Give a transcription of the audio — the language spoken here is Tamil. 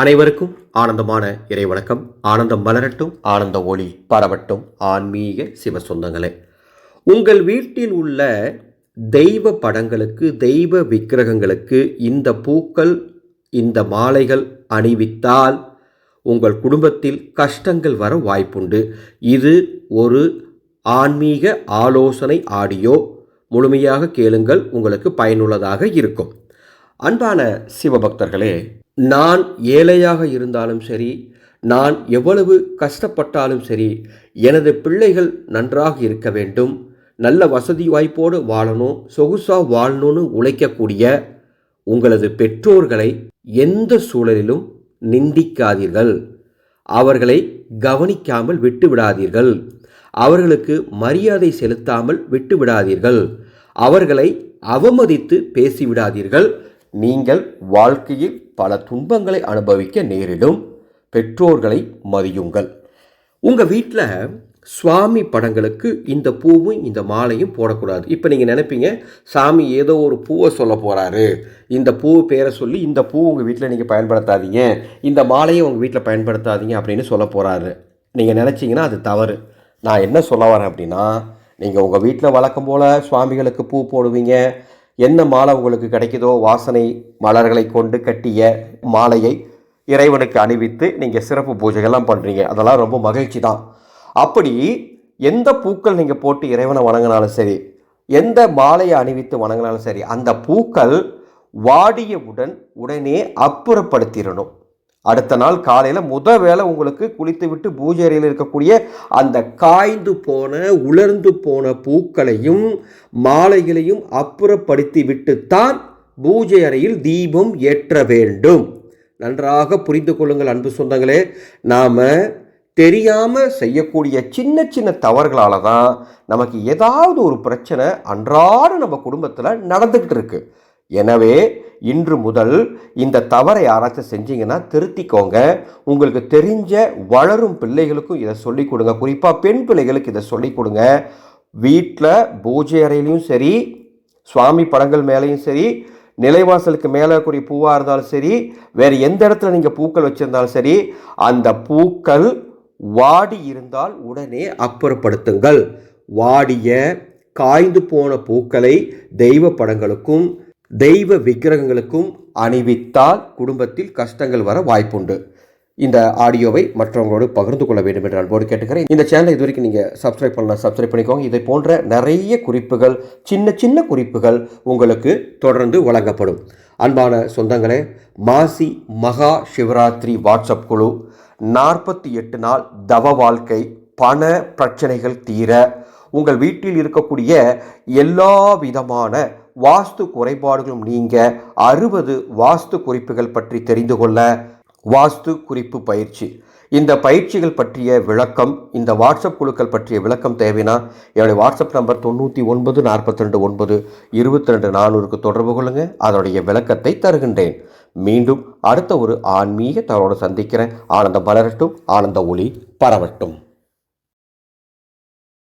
அனைவருக்கும் ஆனந்தமான இறை வணக்கம். ஆனந்தம் மலரட்டும் ஆனந்த ஒளி பரவட்டும். ஆன்மீக சிவ சொந்தங்களே உங்கள் வீட்டில் உள்ள தெய்வ படங்களுக்கு தெய்வ விக்கிரகங்களுக்கு இந்த பூக்கள் இந்த மாலைகள் அணிவித்தால் உங்கள் குடும்பத்தில் கஷ்டங்கள் வர வாய்ப்புண்டு. இது ஒரு ஆன்மீக ஆலோசனை ஆடியோ. முழுமையாக கேளுங்கள் உங்களுக்கு பயனுள்ளதாக இருக்கும். அன்பான சிவபக்தர்களே நான் ஏழையாக இருந்தாலும் சரி நான் எவ்வளவு கஷ்டப்பட்டாலும் சரி எனது பிள்ளைகள் நன்றாக இருக்க வேண்டும். நல்ல வசதி வாய்ப்போடு வாழணும் சொகுசாக வாழணும்னு உழைக்கக்கூடிய உங்களது பெற்றோர்களை எந்த சூழலிலும் நிந்திக்காதீர்கள். அவர்களை கவனிக்காமல் விட்டு விடாதீர்கள் அவர்களுக்கு மரியாதை செலுத்தாமல் விட்டு விடாதீர்கள் அவர்களை அவமதித்து பேசிவிடாதீர்கள். நீங்கள் வாழ்க்கையில் பல துன்பங்களை அனுபவிக்க நேரிடும். பெற்றோர்களை மதியுங்கள். உங்கள் வீட்டில் சுவாமி படங்களுக்கு இந்த பூவும் இந்த மாலையும் போடக்கூடாது. இப்போ நீங்கள் நினைப்பீங்க சாமி ஏதோ ஒரு பூவை சொல்ல போகிறாரு இந்த பூ பேரை சொல்லி இந்த பூ உங்கள் வீட்டில் நீங்கள் பயன்படுத்தாதீங்க. இந்த மாலையை உங்கள் வீட்டில் பயன்படுத்தாதீங்க அப்படின்னு சொல்ல போகிறாரு நீங்கள் நினச்சிங்கன்னா அது தவறு. நான் என்ன சொல்ல வரேன் அப்படின்னா நீங்கள் உங்கள் வீட்டில் வழக்கம் போல் சுவாமிகளுக்கு பூ போடுவீங்க. என்ன மாலை உங்களுக்கு கிடைக்குதோ வாசனை மலர்களை கொண்டு கட்டிய மாலையை இறைவனுக்கு அணிவித்து நீங்கள் சிறப்பு பூஜைகள்லாம் பண்ணுறீங்க அதெல்லாம் ரொம்ப மகிழ்ச்சி தான். அப்படி எந்த பூக்கள் நீங்கள் போட்டு இறைவனை வணங்கினாலும் சரி எந்த மாலையை அணிவித்து வணங்கினாலும் சரி அந்த பூக்கள் வாடியவுடன் உடனே அப்புறப்படுத்திடணும். அடுத்த நாள் காலையில் முத வேளை உங்களுக்கு குளித்து விட்டு பூஜை அறையில் இருக்கக்கூடிய அந்த காய்ந்து போன உலர்ந்து போன பூக்களையும் மாலைகளையும் அப்புறப்படுத்தி விட்டுத்தான் பூஜை அறையில் தீபம் ஏற்ற வேண்டும். நன்றாக புரிந்து கொள்ளுங்கள் அன்பு சொந்தங்களே. நாம் தெரியாமல் செய்யக்கூடிய சின்ன சின்ன தவறுகளால் தான் நமக்கு ஏதாவது ஒரு பிரச்சனை அன்றாட நம்ம குடும்பத்தில் நடந்துக்கிட்டு இருக்குது எனவே இன்று முதல் இந்த தவறை யாராச்சும் செஞ்சீங்கன்னா திருத்திக்கோங்க. உங்களுக்கு தெரிஞ்ச வளரும் பிள்ளைகளுக்கும் இதை சொல்லிக் கொடுங்க. குறிப்பாக பெண் பிள்ளைகளுக்கு இதை சொல்லிக் கொடுங்க. வீட்டில் பூஜை அறையிலையும் சரி சுவாமி படங்கள் மேலேயும் சரி நிலைவாசலுக்கு மேலே கூடிய பூவாக இருந்தாலும் சரி வேறு எந்த இடத்துல நீங்கள் பூக்கள் வச்சுருந்தாலும் சரி அந்த பூக்கள் வாடி இருந்தால் உடனே அப்புறப்படுத்துங்கள். வாடிய காய்ந்து போன பூக்களை தெய்வ படங்களுக்கும் தெய்வ விக்கிரகங்களுக்கும் அணிவித்தால் குடும்பத்தில் கஷ்டங்கள் வர வாய்ப்புண்டு. இந்த ஆடியோவை மற்றவங்களோடு பகிர்ந்து கொள்ள வேண்டும் என்று அன்போடு கேட்டுக்கிறேன். இந்த சேனலை இது வரைக்கும் நீங்கள் சப்ஸ்கிரைப் பண்ணலாம் சப்ஸ்கிரைப் பண்ணிக்கோங்க. இதை போன்ற நிறைய குறிப்புகள் சின்ன சின்ன குறிப்புகள் உங்களுக்கு தொடர்ந்து வழங்கப்படும். அன்பான சொந்தங்களே மாசி மகா சிவராத்திரி வாட்ஸ்அப் குழு நாற்பத்தி எட்டு நாள் தவ வாழ்க்கை பண பிரச்சனைகள் தீர உங்கள் வீட்டில் இருக்கக்கூடிய எல்லா விதமான வாஸ்து குறைபாடுகளும் நீங்க அறுபது வாஸ்து குறிப்புகள் பற்றி தெரிந்து கொள்ள வாஸ்து குறிப்பு பயிற்சி. இந்த பயிற்சிகள் பற்றிய விளக்கம் இந்த வாட்ஸ்அப் குழுக்கள் பற்றிய விளக்கம் தேவைன்னா என்னுடைய வாட்ஸ்அப் நம்பர் தொண்ணூற்றி ஒன்பது நாற்பத்தி ரெண்டு ஒன்பது இருபத்தி ரெண்டு நானூறுக்கு தொடர்பு கொள்ளுங்கள் அதனுடைய விளக்கத்தை தருகின்றேன். மீண்டும் அடுத்த ஒரு ஆன்மீக தவறோடு சந்திக்கிறேன். ஆனந்தம் பலரட்டும் ஆனந்த ஒளி பரவட்டும்.